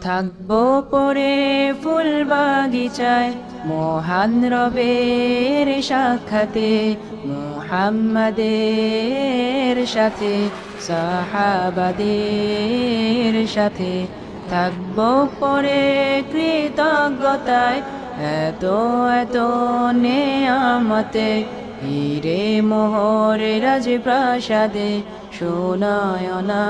থাকব পরে ফুল বাগিচায়। মহান রবের সাক্ষাতে, মুহাম্মাদের সাথে, সাহাবাদের সাথে। থাকব পরে কৃতজ্ঞতায়, এত এত নেয়ামতে। হিরে মোহরে রাজপ্রাসাদে, সোনায়না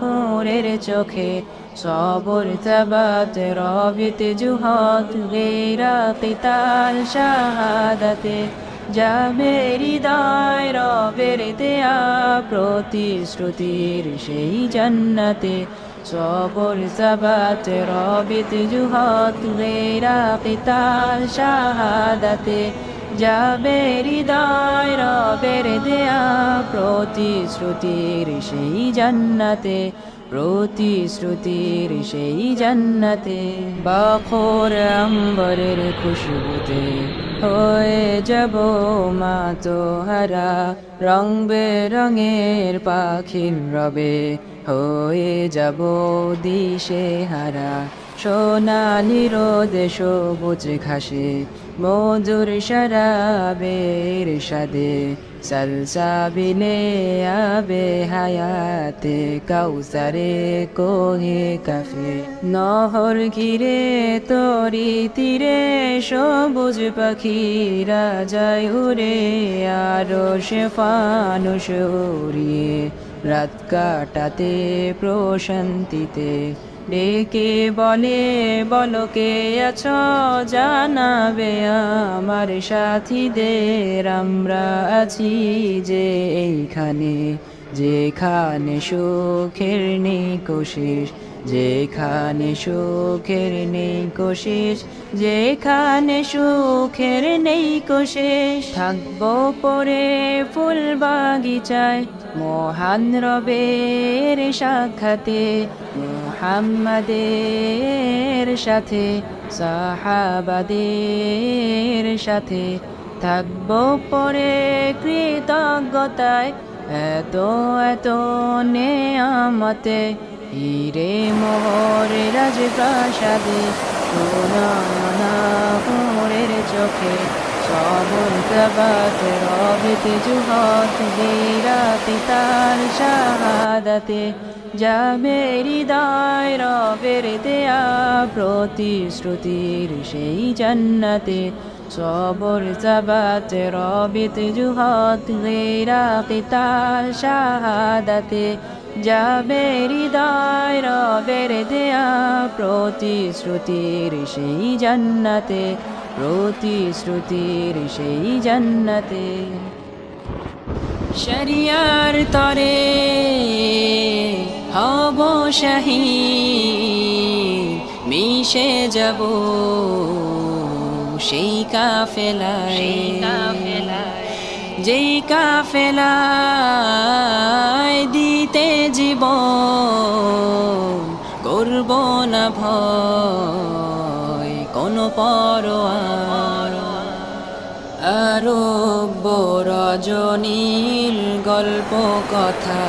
হোরের চোখে। সবর তবাত রবিত জুহাত গেরা কিতাল শাহাদাতে যাবে হৃদয় রবের দেয়া প্রতিশ্রুতির সেই জান্নাতে সবর সবাত রবিত জুহাত গেরা কিতাল শাহাদাতে যাবে হৃদয় রবের দেয়া প্রতিশ্রুতির সেই জান্নাতে, প্রতিশ্রুতির সেই জান্নাতে। বাখর আম্বরের খুশবুতে হয়ে যাব মা তো হারা রং বেরঙের পাখির রবে হয়ে যাব দিশে হারা সোনালি রোদে সবুজ ঘাসে, মধুর শরাবের সাদে সলসাবিলে আবে হায়াতে, কাউসারে কোহে কাফে। নহর ঘিরে, তরি তীরে, সবুজ পাখিরা যায় উড়ে, আরও সে ফানুষ উড়িয়ে রাত কাটাতে প্রশান্তিতে। ডেকে বলে বলকে আছ? জানাবে আমার সাথীদের আমরা আছি যে এইখানে। যেখানে সুখের নেই কোশিস যেখানে সুখের নেই কোশিস যেখানে সুখের নেই কোশিস থাকব পরে ফুল বাগিচায়, মহান রবের সাক্ষাতে, মুহাম্মাদের সাথে, সাহাবাদের সাথে। থাকব পরে কৃতজ্ঞতায় এত এত নেয়ামতে হিরে মোহরে রাজপ্রাসাদে সোনায়না মোরের চোখে সবন তবাত রবিত জুহত গেরা পিতার শাহাদাতে যাবে হৃদয় রবের দেয়া প্রতিশ্রুতির সেই জান্নাতে সবর তবাত রবিত জুহত গেরা পিতার শাহাদাতে যাবে হৃদয় রবের দেয়া প্রতিশ্রুতির সেই জান্নাতে প্রতিশ্রুতির সেই জান্নাতে। শরিয়ার তরে হব শাহী মিশে যাব। সেই কাফেলায়। যেই কাফেলায় দিতে জীব করব না ভয় কোনো পরোয়ার আরও রজনীর গল্প কথা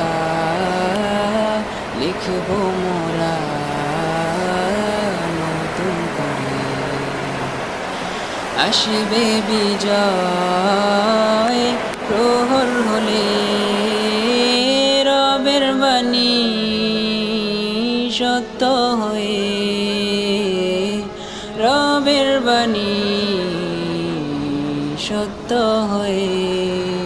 লিখব মোরা। আসবে বিজয়। প্রহর হলে রবের বাণী সত্য হয়ে রবের বাণী সত্য হয়ে